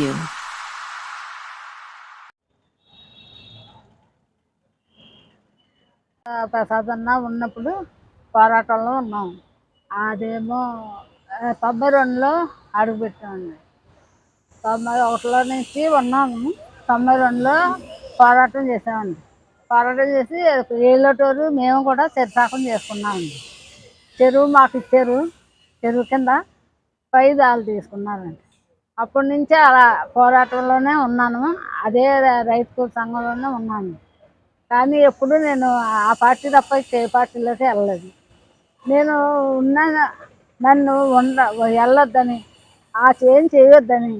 you. Prasad ఉన్నప్పుడు పోరాటంలో ఉన్నాం. అదేమో తొంభై రెండులో అడుగుపెట్టామండి తొంభై ఒకటిలో నుంచి ఉన్నాము. తొంభై రెండులో పోరాటం చేసామండి. పోరాటం చేసి ఏళ్ళటూరు మేము కూడా చెరుసాకం చేసుకున్నామండి. చెరువు మాకు ఇచ్చారు. చెరువు కింద పై దాలు తీసుకున్నారండి. అప్పటి నుంచే అలా పోరాటంలోనే ఉన్నాను. అదే రైతు సంఘంలోనే ఉన్నాను. కానీ ఎప్పుడు నేను ఆ పార్టీ తప్ప ఏ పార్టీలోకి వెళ్ళలేదు. నేను ఉన్న నన్ను ఉండ వెళ్ళొద్దని ఆ చేయం చేయొద్దని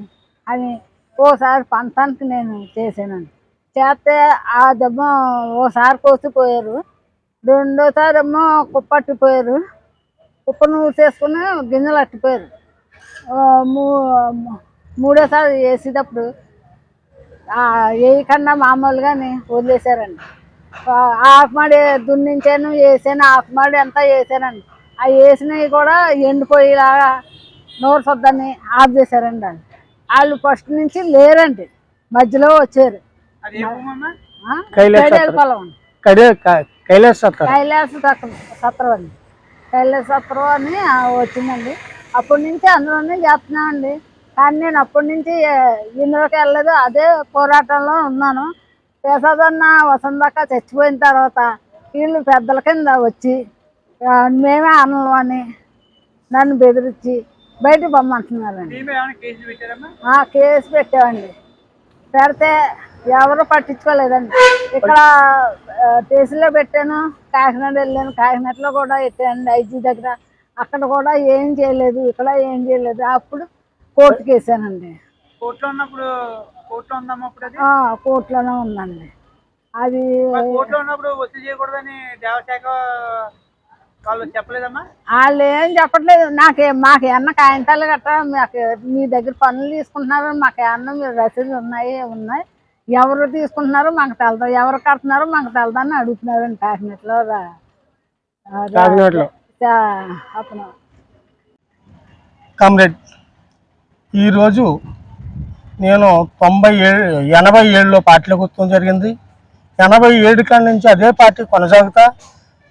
అని ఓసారి పంతానికి నేను చేశానండి చేస్తే ఆ దెబ్బ ఓసారి కోసిపోయారు రెండోసారి ఏమో కుప్పట్టిపోయారు. కుప్పను చేసుకుని గింజలు అట్టిపోయారు. మూ- మూడోసారి వేసేటప్పుడు వేయకుండా మామూలుగానే వదిలేశారండి. ఆ- ఆకుమాడి దున్నించాను వేసాను ఆకుమాడి అంతా వేసానండి. ఆ వేసినవి కూడా ఎండిపోయేలాగా నోరు సొద్దని ఆఫ్ చేశారండి వాళ్ళు. వాళ్ళు ఫస్ట్ నుంచి లేరండి మధ్యలో వచ్చారు? కైలాస కైలాస సత్రం. పొలం అండి. కడే కైలాస్ సత్రం సత్రం అండి. కైలాస సత్రం అని ఆ, వచ్చిందండి. అప్పటి నుంచి అందులోనే చేస్తున్నామండి. కానీ నేను అప్పటి నుంచి ఇందులోకి వెళ్ళలేదు. అదే పోరాటంలో ఉన్నాను. ప్రసాదన్న వసంతక చచ్చిపోయిన తర్వాత వీళ్ళు పెద్దల కింద వచ్చి మేమే అన్నం అని నన్ను బెదిరించి బయటకు పొమ్మంటున్నారండి కేసులు కేసు పెట్టామండి. పెడితే ఎవరు పట్టించుకోలేదండి. ఇక్కడ స్టేషన్లో పెట్టాను కాకినాడ వెళ్ళాను కాకినాడలో కూడా పెట్టాను ఐజీ దగ్గర. అక్కడ కూడా ఏం చేయలేదు ఇక్కడ ఏం చేయలేదు. అప్పుడు కోర్టుకి వేసానండి కోర్టులో ఉన్నప్పుడు కోర్టులో ఆ, కోర్టులోనే ఉందండి. అది కోర్టులో ఉన్నప్పుడు వసూలు చేయకూడదని దేవశాఖ వాళ్ళు చెప్పలేదమ్మా? వాళ్ళు ఏం చెప్పట్లేదు. నాకే మాకు ఏమన్నా కాగితాలు గట్రా మాకు మీ దగ్గర పనులు తీసుకుంటున్నారో మాకు ఏమన్నా మీరు రసీదులు ఉన్నాయి ఉన్నాయి. ఎవరు తీసుకుంటున్నారో మాకు తెలదు ఎవరు కడుతున్నారో మాకు తెలదు అని అడుగుతున్నారండి కాకినాడలో రా- రా- కాకినాడలో. అతను. కామ్రేడ్. ఈరోజు నేను తొంభై ఏడు ఎనభై ఏడులో పార్టీలోకి వచ్చడం జరిగింది. ఎనభై ఏడు కాడి నుంచి అదే పార్టీ కొనసాగుతా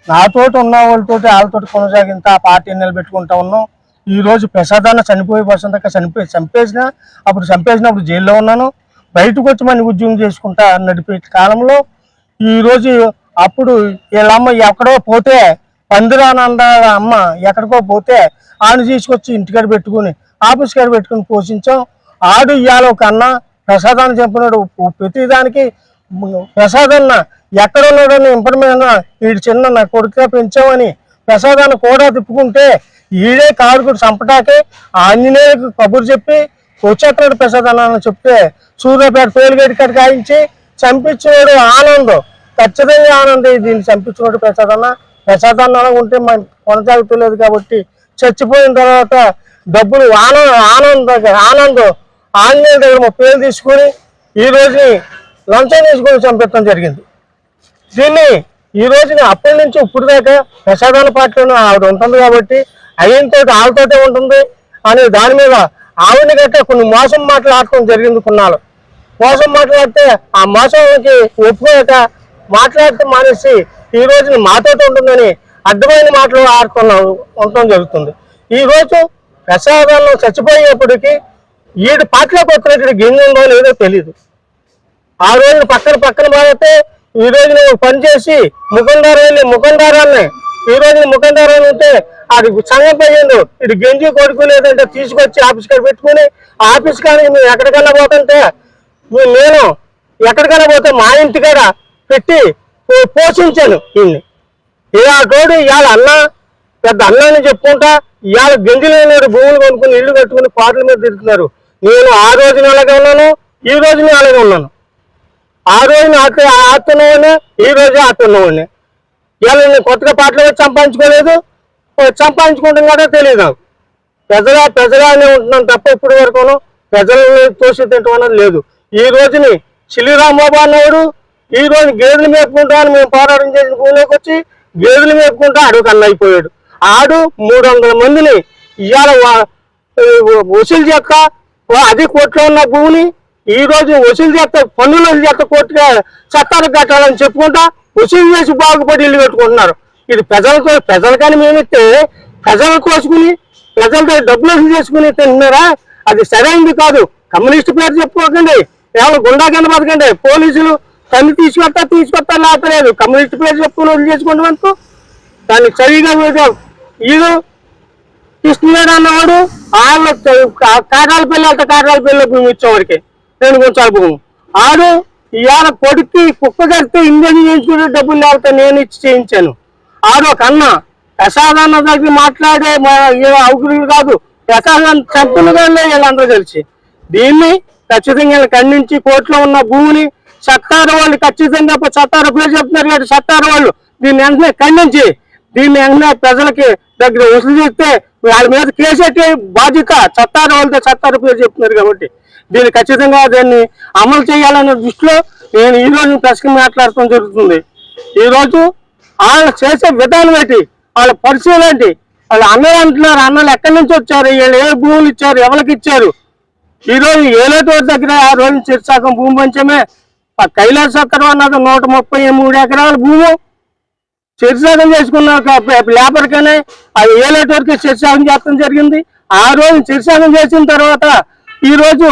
నాతోటి ఉన్న వాళ్ళతోటి వాళ్ళతోటి కొనసాగింత ఆ పార్టీని నిలబెట్టుకుంటా ఉన్నాం. ఈరోజు ప్రసాదాన్ని చనిపోయి వసంతక చనిపోయి చంపేసిన అప్పుడు చంపేసినప్పుడు జైల్లో ఉన్నాను. బయటకు వచ్చి మన ఉద్యోగం చేసుకుంటా నడిపే కాలంలో ఈరోజు అప్పుడు అప్పుడు వీళ్ళమ్మ ఎక్కడో పోతే పందిరానంద అమ్మ ఎక్కడికో పోతే ఆయన తీసుకొచ్చి ఇంటికాడ పెట్టుకుని ఆఫీస్ కాడ పెట్టుకుని పోషించాం. ఆడు ఇయ్యాలో ఒక అన్న ప్రసాదాన్ని చెప్పినాడు ప్రతిదానికి ప్రసాదన్న ఎక్కడ ఉన్నాడని ఇన్ఫర్మేషన్ వీడు చిన్న నా కొడుకుగా పెంచామని ప్రసాదాన్ని కూడా తిప్పుకుంటే ఈడే కాడుకుడు చంపటాకే ఆంజనేయులకు కబురు చెప్పి వచ్చేస్తున్నాడు ప్రసాదన్న అని చెప్తే సూర్యాపేట పేలుగేటి కాడ కాయించి చంపించినాడు ఆనందం. ఖచ్చితంగా ఆనందం దీన్ని చంపించినాడు ప్రసాదన్న. అన్న ఉంటే మన కొనసాగుతలేదు కాబట్టి చచ్చిపోయిన తర్వాత డబ్బులు ఆనంద ఆనందం దగ్గర ఆనందం ఆంజనేయుల దగ్గర పేరు వేలు తీసుకొని ఈ రోజుని లంచం తీసుకొని చంపడం జరిగింది. దీన్ని ఈ రోజున అప్పటి నుంచి ఇప్పుడు దాకా ప్రసాదాల పార్టీలో ఆవిడ ఉంటుంది కాబట్టి అయ్యంతో ఆవిడతోటే ఉంటుంది అని దాని మీద ఆవిడని గట్ట కొన్ని మోసం మాట్లాడటం జరిగింది కొన్నాళ్ళు. మోసం మాట్లాడితే ఆ మోసానికి ఒప్పుకోక మాట్లాడితే మానేసి ఈ రోజున మాతోటి ఉంటుందని అడ్డమైన మాటలు ఆడుకున్నాం ఉండటం జరుగుతుంది. ఈ రోజు ప్రసాదంలో చచ్చిపోయేప్పటికి ఈడు పాటలోకి వచ్చినట్టు గింజ ఉందో లేదో తెలియదు ఆ రోజు పక్కన పక్కన పాడితే ఈ రోజు నువ్వు పని చేసి వెళ్ళి ముఖందారాన్ని ఈ రోజు ముఖందారాన్ని ఉంటే అది సంగం పోయిండు ఇటు గెంజి కొడుకు లేదంటే తీసుకొచ్చి ఆఫీస్ కాడ పెట్టుకుని ఆఫీస్ కానీ మేము ఎక్కడికన్నా పోతుంటే నేను ఎక్కడికైనా పోతే మా ఇంటికాడ పెట్టి పోషించాను ఈయన్ని ఆ తోడు ఇవాళ అన్న పెద్ద అన్నాన్ని చెప్పుకుంటా ఇవాళ గంజిలేనాడు భూములు కొనుక్కుని ఇల్లు కట్టుకుని పాటల మీద తిరుగుతున్నారు. నేను ఆ రోజున అలాగే ఉన్నాను ఈ రోజున అలాగే ఉన్నాను. ఆ రోజున ఆట ఈ రోజు ఆడుతున్నవాడిని ఇవాళ నేను కొత్తగా పాటలు వచ్చి సంపాదించుకోలేదు సంపాదించుకుంటాం కూడా తెలియదు నాకు ప్రజల అనే ఉంటున్నాను తప్ప ఇప్పటి వరకును ప్రజలను తోసి తింటాం అన్నది లేదు. ఈ రోజుని చిలిరాంబాబు అన్నవాడు ఈ రోజు గేదెలు మేపుకుంటా అని మేము పోరాటం చేసిన భూమిలోకి వచ్చి గేదెలు మేపుకుంటా అడుగు అన్న అయిపోయాడు. ఆడు మూడు వందల మందిని ఇవాళ వసూలు చేస్త. అది కోట్లో ఉన్న భూమిని ఈ రోజు వసూలు చేస్తా పన్నులు వసూలు చేస్తా కోర్టుగా చట్టాలకు కట్టాలని చెప్పుకుంటా వసూలు చేసి బాగుపడి ఇల్లు పెట్టుకుంటున్నారు ఇది ప్రజలతో ప్రజలకని మేమిస్తే ప్రజలు కోసుకుని ప్రజలతో డబ్బులు వసూలు చేసుకుని తింటున్నారా? అది సరైనది కాదు. కమ్యూనిస్ట్ పేరు చెప్పుకోకండి. కేవలం గుండా కింద బతకండి. పోలీసులు తల్లి తీసుకొస్తా తీసుకొస్తా లేపలేదు కమ్యూనిస్ట్ పేరు చెప్పుకుని వదిలి చేసుకోండి మనకు దాన్ని సరిగా ఇదు కృష్ణుడు అన్నవాడు. వాళ్ళు కాటాల పిల్లలు అంటే కాటాల పిల్లలకు మేము ఇచ్చేవాడికి. నేను కొంచెం భూమి ఆడు ఇవాళ కొడుక్కి కుక్క కడితే ఇంజన్ చేయించుకుని డబ్బులు లేకపోతే నేను ఇచ్చి చేయించాను. ఆడు ఒక అన్న. ప్రసాదన్న దగ్గర మాట్లాడే అవుకులు కాదు. ప్రసాద్ చంపులు కానీ వీళ్ళందరూ కలిసి. దీన్ని ఖచ్చితంగా వీళ్ళు ఖండించి కోర్టులో ఉన్న భూమిని సత్తారు వాళ్ళు ఖచ్చితంగా సత్తారు పేరు చెప్తున్నారు కాబట్టి సత్తారు వాళ్ళు. దీన్ని వెంటనే ఖండించి దీన్ని వెంటనే ప్రజలకి దగ్గర వసూలు చేస్తే వాళ్ళ మీద కేసెట్టి బాధ్యత చట్టాలు వాళ్ళతో చట్టాలు పేరు చెప్తున్నారు కాబట్టి దీన్ని ఖచ్చితంగా దాన్ని అమలు చేయాలనే దృష్టిలో నేను ఈ రోజు ప్రశ్న మాట్లాడటం జరుగుతుంది. ఈరోజు వాళ్ళు చేసే విధానం ఏంటి? వాళ్ళ పరిచయం ఏంటి? వాళ్ళు అన్నలు అంటున్నారు అన్నలు ఎక్కడి నుంచి వచ్చారు? వీళ్ళు ఏ భూములు ఇచ్చారు? ఎవరికి ఇచ్చారు? ఈరోజు ఏలేటోడి దగ్గర ఆ రోజు చిరుసాకం భూమి పంచమే. ఆ కైలాస అన్నది నూట ముప్పై మూడు ఎకరాల భూమి. చిరుసాగం చేసుకున్న లేబర్ కానీ అది వరకు చిరుసాగం చేస్తాం జరిగింది. ఆ రోజు చిరుసాగం చేసిన తర్వాత ఈ రోజు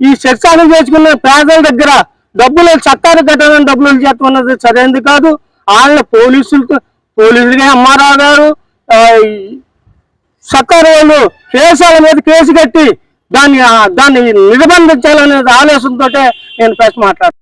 ఈ చిరుసాగం చేసుకున్న పేదల దగ్గర డబ్బులు చట్టాలు కట్టాలని డబ్బులు చేస్తున్నది సరైనది కాదు. వాళ్ళ పోలీసులతో పోలీసులుగా ఎంఆర్ఆర్ గారు ఈ సర్కారు వాళ్ళు కేసుల మీద కేసు కట్టి దాన్ని దాన్ని నిర్బంధించాలనే ఆలోచనతో నేను ప్రశ్న మాట్లాడుతాను